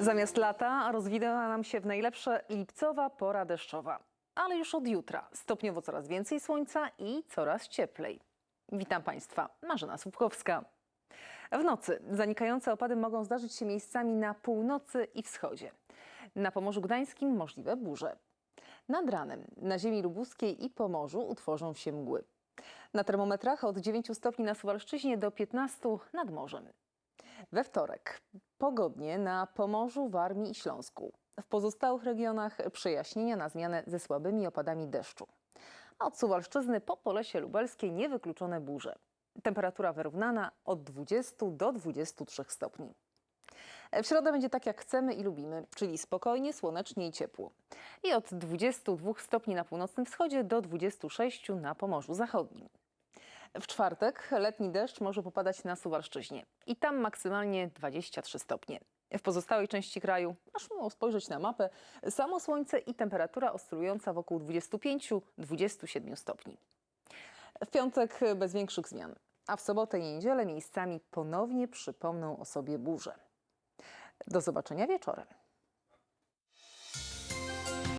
Zamiast lata rozwinęła nam się w najlepsze lipcowa pora deszczowa. Ale już od jutra stopniowo coraz więcej słońca i coraz cieplej. Witam Państwa, Marzena Słupkowska. W nocy zanikające opady mogą zdarzyć się miejscami na północy i wschodzie. Na Pomorzu Gdańskim możliwe burze. Nad ranem na ziemi lubuskiej i Pomorzu utworzą się mgły. Na termometrach od 9 stopni na Suwalszczyźnie do 15 nad morzem. We wtorek pogodnie na Pomorzu, Warmii i Śląsku. W pozostałych regionach przejaśnienia na zmianę ze słabymi opadami deszczu. A od Suwalszczyzny po Polesie Lubelskie niewykluczone burze. Temperatura wyrównana od 20 do 23 stopni. W środę będzie tak jak chcemy i lubimy, czyli spokojnie, słonecznie i ciepło. I od 22 stopni na północnym wschodzie do 26 na Pomorzu Zachodnim. W czwartek letni deszcz może popadać na Suwalszczyźnie i tam maksymalnie 23 stopnie. W pozostałej części kraju, aż miło spojrzeć na mapę, samo słońce i temperatura oscylująca wokół 25-27 stopni. W piątek bez większych zmian, a w sobotę i niedzielę miejscami ponownie przypomną o sobie burze. Do zobaczenia wieczorem.